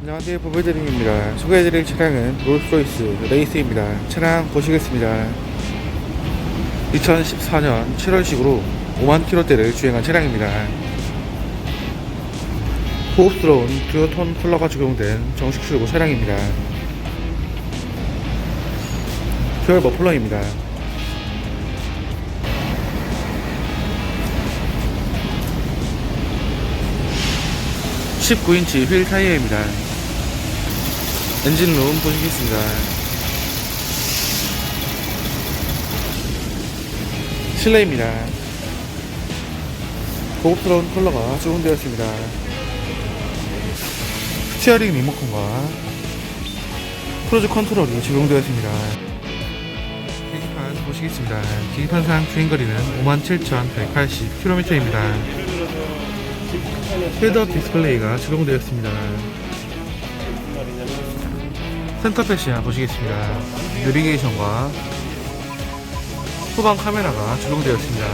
안녕하세요 보배드림입니다. 소개해드릴 차량은 롤스로이스 레이스입니다. 차량 보시겠습니다. 2014년 7월식으로 5만 킬로대를 주행한 차량입니다. 고급스러운 듀오톤 쿨러가 적용된 정식 출고 차량입니다. 듀얼 머플러입니다. 19인치 휠 타이어입니다. 엔진룸 보시겠습니다. 실내입니다. 고급스러운 컬러가 적용되었습니다. 스티어링 리모컨과 크루즈 컨트롤이 적용되었습니다. 계기판 보시겠습니다. 계기판상 주행거리는 57,180km입니다. 헤드업 디스플레이가 적용되었습니다. 센터 패시아 보시겠습니다. 내비게이션과 후방 카메라가 적용되었습니다.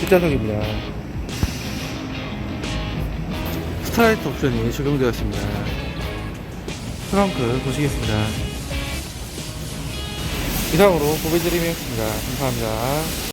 뒷좌석입니다. 스타라이트 옵션이 적용되었습니다. 트렁크 보시겠습니다. 이상으로 보배드림이었습니다. 감사합니다.